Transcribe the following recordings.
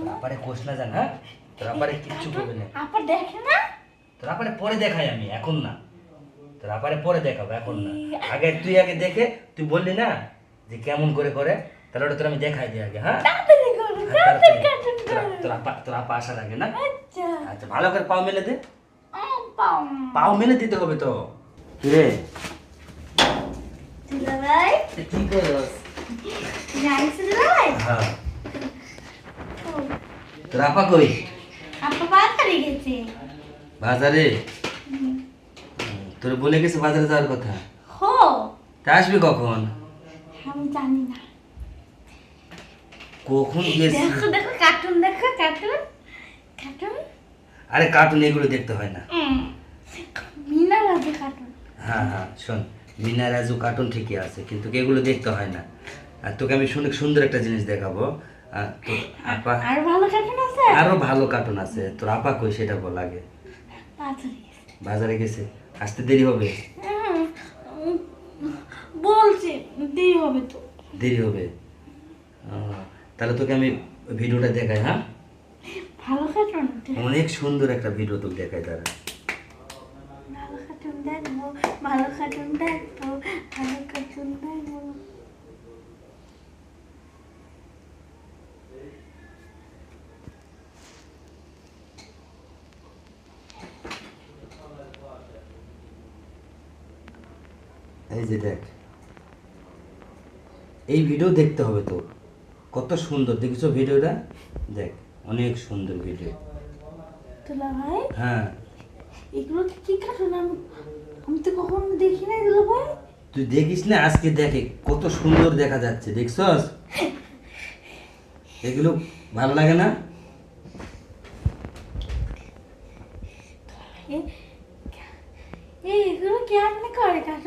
তোর আপারে কোষ না জান হ্যাঁ? তোর আপারে কিচ্ছু করবে না। আপা দেখে না? তোর আপারে পরে দেখাই আমি এখন না। তোর আপারে পরে দেখাবো এখন না। আগে তুই আগে দেখে তুই বললি না যে কেমন করে করে তাহলে ওটা তোর আমি দেখাই দিই আগে হ্যাঁ? হ্যাঁ, তোর- আপা তোর আপা আগে না? আচ্ছা। আচ্ছা ভালো করে পাও মেলে দে। পাও। মেলে দিতে হবে তো। রে কি করস? নাইস ভাই হ্যাঁ। তোর আপা কই? আপা বাজারে গেছে। বাজারে? তোর বলে গেছে বাজারে যাওয়ার কথা? হো। তা আসবি কখন? আমি জানি না। কখন দেখো দেখো কার্টুন দেখো কার্টুন কার্টুন আরে কার্টুন এগুলো দেখতে হয় না। মিনা রাজে কার্টুন হ্যাঁ হ্যাঁ শোন মিনা রাজু কার্টুন ঠিকই আছে কিন্তু এগুলো দেখতে হয় না। আর তোকে আমি শুনে সুন্দর একটা জিনিস দেখাবো। আর তোর আপা আর ভালো কার্টুন আছে? আরও ভালো কার্টুন আছে। তোর আপা কই সেটা বল আগে। বাজারে গেছে। আসতে দেরি হবে? বলছি দেরি হবে তো। দেরি হবে? তাহলে তোকে আমি ভিডিওটা দেখাই হ্যাঁ? ভালো কার্টুন অনেক সুন্দর একটা ভিডিও তোকে দেখাই তারা। ভালো কার্টুন দেখব ভালো কার্টুন দেখব ভালো কার্টুন দেখব। এই যে দেখ এই ভিডিও দেখতে হবে তোর। কত সুন্দর দেখিস ভিডিওটা দেখ অনেক সুন্দর ভিডিও তুলা ভাই হ্যাঁ। এগুলো কি কি কার্টুন আমি আমি তো কখনো দেখি তুলা ভাই তুই দেখিস না? আজকে দেখে কত সুন্দর দেখা যাচ্ছে দেখছস? এগুলো ভালো লাগে না? এগুলো কেমনে করে হ্যাঁ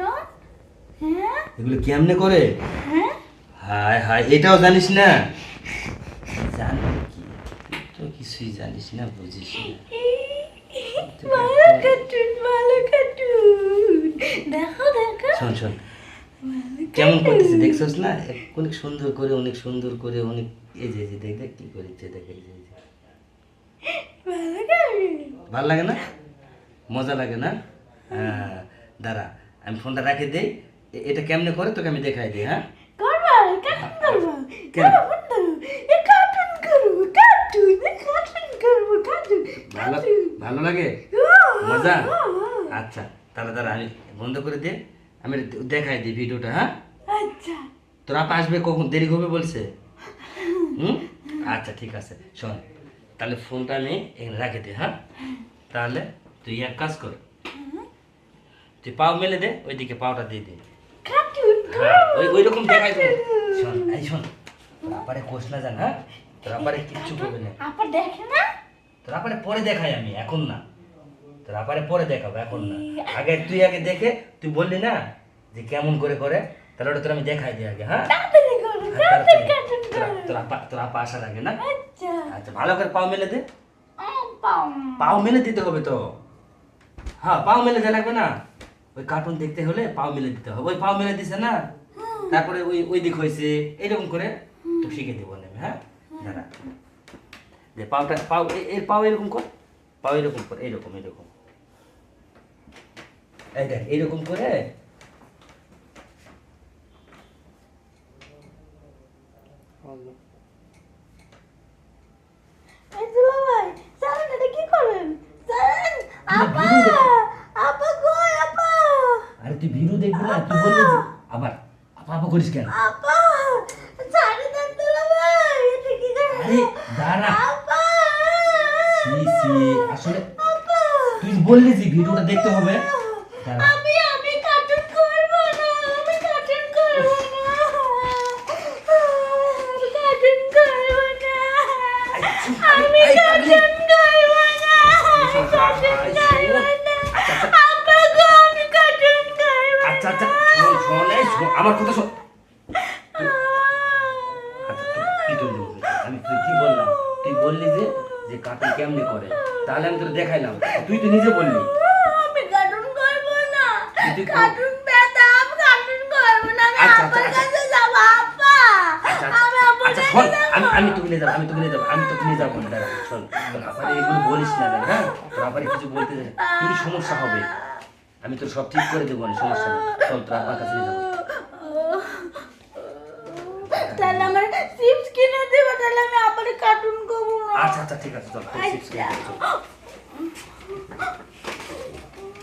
এগুলো কেমনে করে? হ্যাঁ? হায় হায় এটাও জানিস না? জানি কি? তো কিছুই জানিস না বুঝিস না। ভালো কার্টুন ভালো কার্টুন দেখো দেখো। শোন শোন। কেমন করতেছে দেখছস না? অনেক সুন্দর করে অনেক সুন্দর করে অনেক এই যে যে দেখ দেখ কি করেছে দেখ এই যে ভালো লাগে না? মজা লাগে না? হ্যাঁ দাঁড়া আমি ফোনটা রাখে দেই। এটা কেমনে করে? তোকে আমি দেখাই দিই হ্যাঁ? করবা কার্টুন করবা কেন? এ কার্টুন করব কার্টুন কার্টুন করব কার্টুন ভালো ভালো লাগে? মজা? আচ্ছা তাহলে দাঁড়া আমি বন্ধ করে দে। আমি দেখাই দিই ভিডিওটা হ্যাঁ? আচ্ছা। তোর আসবে কখন? দেরি হবে বলছে? হুম? আচ্ছা ঠিক আছে শোন। তাহলে ফোনটা আমি এখানে রাখে দে হ্যাঁ? তাহলে তুই এক কাজ কর। তুই পাও মেলে দে ওইদিকে পাওটা দিয়ে দে। হ্যাঁ ওই ওই রকম দেখাই দেবো শোন এই শোন। তোর কোষ না জান হ্যাঁ? তোর কিচ্ছু করবে না। আপা দেখে না? তোর পরে দেখাই আমি এখন না। তোর পরে দেখাবো এখন না। আগে তুই আগে দেখে তুই বললি না যে কেমন করে করে তাহলে ওটা তোর আমি দেখাই দিই আগে হ্যাঁ? হ্যাঁ। তোর- আপা আসার আগে না? আচ্ছা। আচ্ছা ভালো করে পাও মেলে দে। পাও। মেলে দিতে হবে তো। হ্যাঁ পাও মেলে দেওয়া লাগবে না? ওই কার্টুন দেখতে হলে পাও মেলে দিতে হবে। ওই পাও মেলে দিছে না তারপরে ওই ওই দিক হয়েছে এরকম করে তো শিখে দেবো আমি হ্যাঁ? দাঁড়া। যে পাওটা পাও এর পাও এরকম কর। পাও এরকম কর এইরকম এরকম। এই দেখ এইরকম করে এই দুলা ভাই জানেন এটা কি করেন জানেন আপা আপা কই আপা আরে তুই ভিডিও দেখবি না তুই বললি যে আবার আপা আপা করিস কেন? আরে দাঁড়া। সি সি আসলে তুই বললি যে ভিডিওটা দেখতে হবে দাঁড়া। আমি আমি কার্টুন করব না আমি কার্টুন করব না কার্টুন করব না আমি এই, পাগলি। কার্টুন করব না আমি কার্টুন করব না আপা গো আমি কার্টুন করব আচ্ছা আচ্ছা শোন শোন এই শোন আমার কথা শোন আচ্ছা তুই কি করলি আমি তুই কি বললাম তুই বললি যে কার্টুন কেমনে করে? তাহলে আমি তোর দেখাইলাম। তুই তো নিজে বললি। আমি কার্টুন করব না। তুই- কার্টুন পেতাম কার্টুন করব না। আমি আচ্ছা, আচ্ছা, কাছে যাব আপা। আচ্ছা আমি আচ্ছা আচ্ছা কাছে আমি আমি তোকে নিয়ে যাব আমি তোকে নিয়ে যাব আমি তোকে নিয়ে যাব দাঁড়া শোন তোর আপারে এগুলো বলিস না দাঁড়া, হ্যাঁ? তোর আপারে কিছু বলতে দে তোরই সমস্যা হবে। আমি তোর সব ঠিক করে দেবো না সমস্যা নেই চল তোর আব্বার কাছে নিয়ে যাব তাহলে আমার চিপস কিনে দেবো তাহলে আমি আবার কার্টুন করব না আচ্ছা আচ্ছা ঠিক আছে চল তোর chips কিনে দেবো, চল।